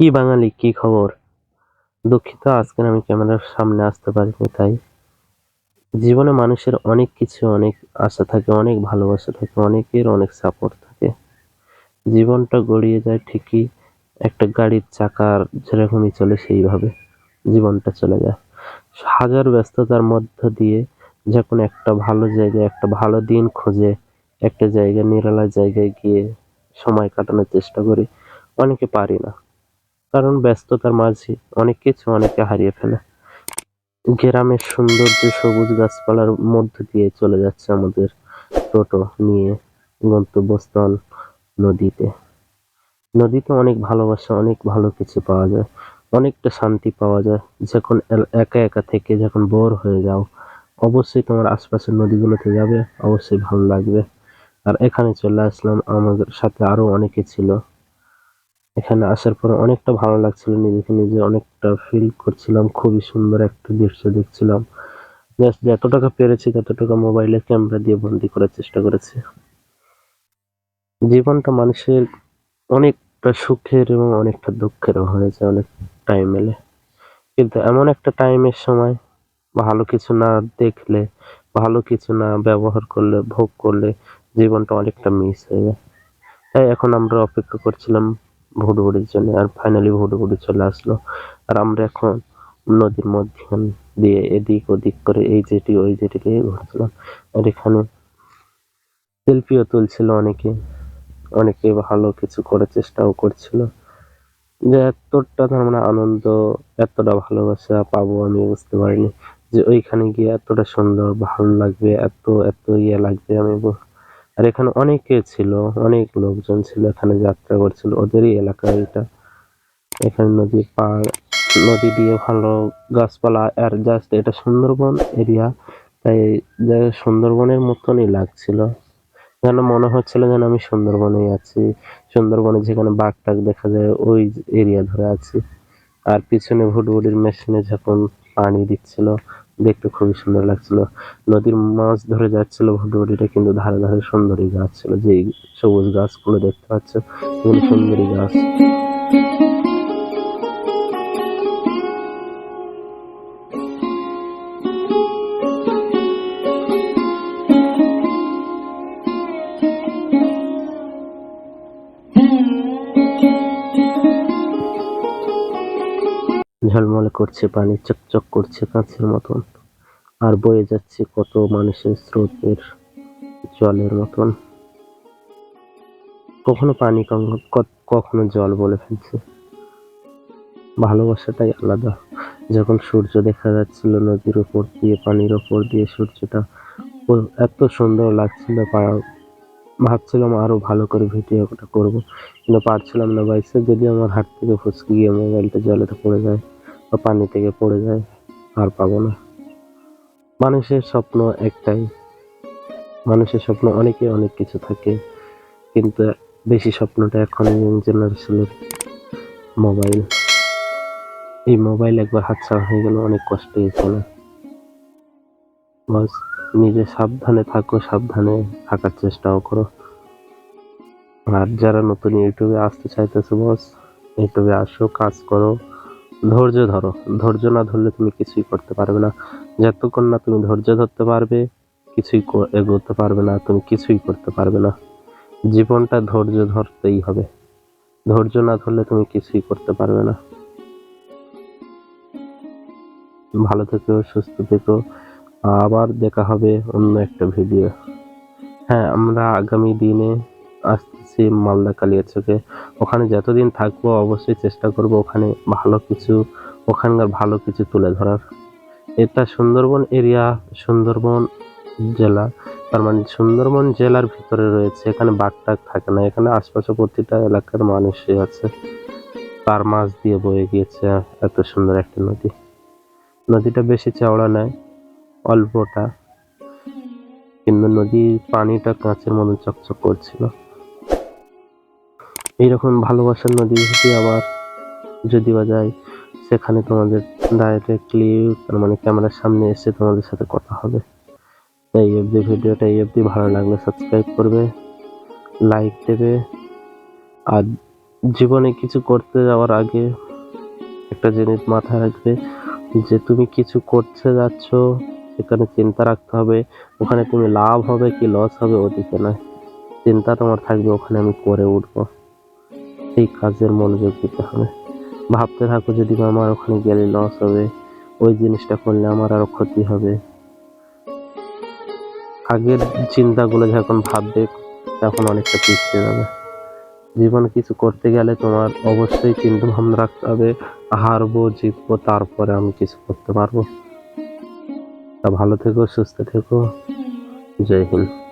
কি বাঙালি, কি খবর? দুঃখিত আজকে আমি ক্যামেরার সামনে আসতে পারিনি, তাই। জীবনে মানুষের অনেক কিছু, অনেক আশা থাকে, অনেক ভালোবাসা থাকে, অনেকের অনেক সাপোর্ট থাকে। জীবনটা গড়িয়ে যায় ঠিকই, একটা গাড়ির চাকার যেরকমই চলে সেইভাবে জীবনটা চলে যায়। হাজার ব্যস্ততার মধ্য দিয়ে যখন একটা ভালো জায়গায়, একটা ভালো দিন খুঁজে, একটা জায়গা নিরালা জায়গায় গিয়ে সময় কাটানোর চেষ্টা করি, অনেকে পারি না। কারণ ব্যস্ততার মাঝে অনেক কিছু অনেকে হারিয়ে ফেলে। গ্রামের সৌন্দর্য সবুজ গাছপালার মধ্য দিয়ে চলে যাচ্ছে আমাদের টোটো নিয়ে গন্তব্যস্থল নদীতে। নদীতে অনেক ভালোবাসা, অনেক ভালো কিছু পাওয়া যায়, অনেকটা শান্তি পাওয়া যায়। যখন একা একা থেকে যখন বোর হয়ে যাও, অবশ্যই তোমার আশপাশের নদীগুলোতে যাবে, অবশ্যই ভালো লাগবে। আর এখানে চলে আসলাম, আমাদের সাথে আরও অনেকে ছিল। এখানে আসার পরে অনেকটা ভালো লাগছিল, নিজেকে নিজে অনেকটা ফিল করছিলাম, খুবই সুন্দর একটা দৃশ্য দেখছিলাম। জাস্ট যতটুকু পেরেছি ততটুকু মোবাইলে ক্যামেরা দিয়ে বন্দি করার চেষ্টা করেছি। জীবনটা মানুষের অনেকটা সুখের এবং অনেকটা দুঃখেরও হয়েছে অনেক টাইম এলে। কিন্তু এমন একটা টাইমের সময় ভালো কিছু না দেখলে, ভালো কিছু না ব্যবহার করলে, ভোগ করলে জীবনটা অনেকটা মিস হয়ে যায়। তাই এখন আমরা অপেক্ষা করছিলাম ভুটভুটির জন্য আর ফাইনালি ভুটভুটি চলে আসলো। আর আমরা এখন নদীর মধ্যখান দিয়ে এদিক ওদিক করে এই যেটি, ওই যেটি দিয়ে ঘুরছিলাম। আর এখানে সেলফিও তুলছিল অনেকে। অনেকে ভালো কিছু করার চেষ্টাও করছিল। যে এতটা তার মানে আনন্দ, এতটা ভালোবাসা পাবো আমি বুঝতে পারিনি। যে ওইখানে গিয়ে এতটা সুন্দর, ভালো লাগবে, এত এত ইয়ে লাগবে আমি আর এখানে অনেকে ছিল, অনেক লোকজন ছিল, এখানে যাত্রা করছিল। ওদেরই এলাকা এটা। এখানে নদীর পাড় নদী দিয়ে ভালো গাছপালা, আর জাস্ট এটা সুন্দরবন এরিয়া তাই সুন্দরবনের মতনই লাগছিল। যেন মনে হচ্ছিল যেন আমি সুন্দরবনেই আছি। সুন্দরবনে যেখানে বাঘ টাক দেখা যায়, ওই এরিয়া ধরে আছি। আর পিছনে ভুটভুটির মেশিনে যখন পানি দিচ্ছিল দেখতে খুবই সুন্দর লাগছিল। নদীর মাছ ধরে যাচ্ছিল ভুটভুটিটা কিন্তু ধারে ধারে সুন্দরী গাছ ছিল। যে সবুজ গাছগুলো দেখতে পাচ্ছ, খুবই সুন্দরী গাছ। ঝলমলে করছে, পানি চকচক করছে কাঁচের মতন। আর বয়ে যাচ্ছে কত মানুষের স্রোতের জলের মতন। কখনো পানি, কখনো- জল বলে ফেলছে। ভালোবাসাটাই আলাদা। যখন সূর্য দেখা যাচ্ছিল নদীর উপর দিয়ে, পানির ওপর দিয়ে সূর্যটা এত সুন্দর লাগছিল ভাবছিলাম আরও ভালো করে ভিডিওটা করব। কিন্তু পারছিলাম না বাইসে যদি আমার হাত থেকে ফুসকে গিয়ে মোবাইলটা জলেতে পড়ে যায়। বা পানি থেকে পড়ে যায়, আর পাবো না। মানুষের স্বপ্ন একটাই। মানুষের স্বপ্ন অনেকে অনেক কিছু থাকে, কিন্তু বেশি স্বপ্নটা এখন ইয়ং জেনারেশনের মোবাইল এই মোবাইল একবার হাতছাড়া হয়ে গেলে অনেক কষ্ট চলে বাস, নিজে সাবধানে থাকো, সাবধানে থাকার চেষ্টাও করো। আর যারা নতুন ইউটিউবে আসতে চাইতেছে বস ইউটিউবে আসো, কাজ করো। ধৈর্য ধরো। ধৈর্য না ধরলে তুমি কিছুই করতে পারবে না। যতক্ষণ না তুমি ধৈর্য ধরতে পারবে, কিছুই এগোতে পারবে না, তুমি কিছুই করতে পারবে না। জীবনটা ধৈর্য ধরতেই হবে। ধৈর্য না ধরলে তুমি কিছুই করতে পারবে না। ভালো থেকো, সুস্থ থেকো। আবার দেখা হবে অন্য একটা ভিডিও হ্যাঁ আমরা আগামী দিনে আসতেছি মালদা কালিয়াচকে। ওখানে যতদিন থাকব অবশ্যই চেষ্টা করব ওখানে ভালো কিছু, ওখানকার ভালো কিছু তুলে ধরার। এটা সুন্দরবন এরিয়া, সুন্দরবন জেলা। তার মানে সুন্দরবন জেলার ভিতরে রয়েছে, এখানে বাঘটাক থাকে না, এখানে আশপাশে প্রতিটা এলাকার মানুষই আছে। তার মাছ দিয়ে বয়ে গিয়েছে এত সুন্দর একটা নদী। নদীটা বেশি চওড়া নয়, অল্পটা। কিন্তু নদীর পানিটা কাঁচের মতো চকচক করছিল। এইরকম ভালোবাসার নদী যদি আবার যদি বা যায়, সেখানে তোমাদের ডাইরেক্টলি তার মানে ক্যামেরার সামনে এসে তোমাদের সাথে কথা হবে। এই অবধি ভিডিওটা এই অবধি ভালো লাগলে সাবস্ক্রাইব করবে লাইক দেবে। আর জীবনে কিছু করতে যাওয়ার আগে একটা জিনিস মাথায় রাখবে যে তুমি কিছু করতে যাচ্ছ, সেখানে চিন্তা রাখতে হবে, ওখানে তুমি লাভ হবে কি লস হবে ওদিকে নয়। চিন্তা তোমার থাকবে, ওখানে আমি করে উঠবো। সেই কাজের মনোযোগ দিতে হবে। ভাবতে থাকো, যদি আমার ওখানে গেলে লস হবে, ওই জিনিসটা করলে আমার আরও ক্ষতি হবে। আগের চিন্তাগুলো যখন ভাববে, তখন অনেকটা পিছিয়ে যাবে। জীবনে কিছু করতে গেলে তোমার অবশ্যই চিন্তা ভাবনা রাখতে হবে, হারবো, জিতবো, তারপরে আমি কিছু করতে পারব। তা ভালো থেকো, সুস্থ থেকো। জয় হিন্দ।